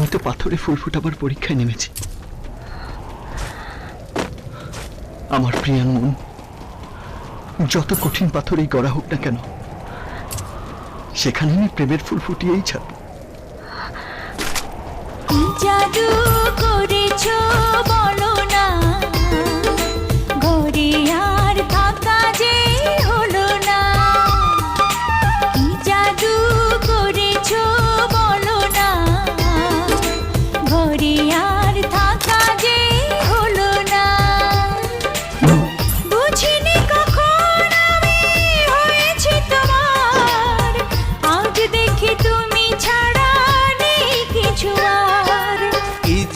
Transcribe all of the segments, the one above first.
আমি তো পাথরে ফুল ফুটাবার পরীক্ষায় নেমেছি। আমার প্রিয়ার মন যত কঠিন পাথরেই গড়া হোক না কেন সেখানে আমি প্রেমের ফুল ফুটিয়েই ছাড়ব। করেছ?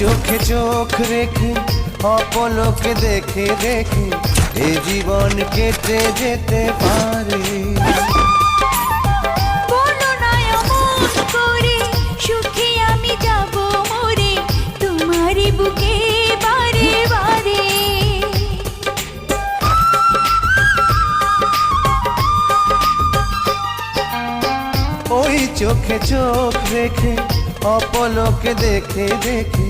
চোখে চোখ রেখে অপলোকে দেখে দেখে এ জীবন কেটে যেতে পারে। ওই চোখে চোখ রেখে অপলোকে দেখে দেখে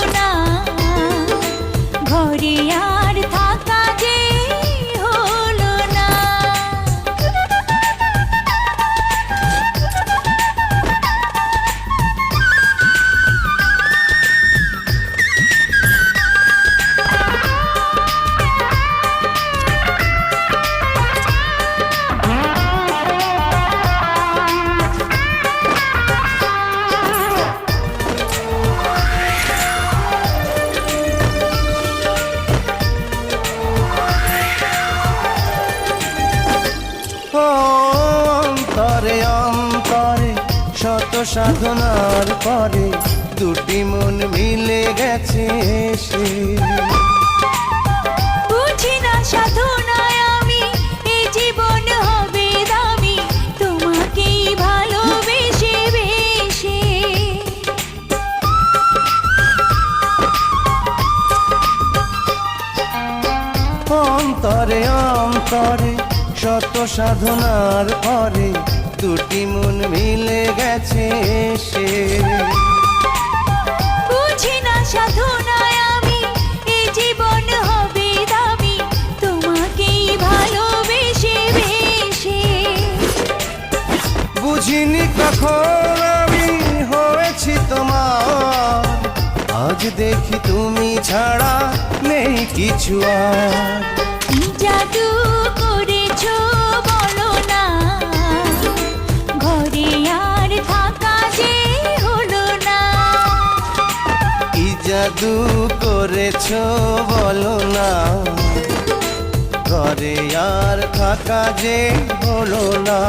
না শত সাধনার পরে দুটি মন মিলে গেছে সে। বুঝি না সাধনায় আমি এ জীবন হবে দামি তোমাকেই ভালোবেসে বেশে। অন্তরে অন্তরে শত সাধনার পরে দুটি মন মিলে গেছে সে বুঝি না সাধনায় আমি এ জীবন হবে দামি তোমাকেই ভালোবেসে বেশে বুঝিনি কখন আমি হয়েছি তোমার আজ দেখি তুমি ছাড়া নেই কিছু আর। জাদু জাদু করেছ বলো না। ঘরে আর থাকা যে হলো না।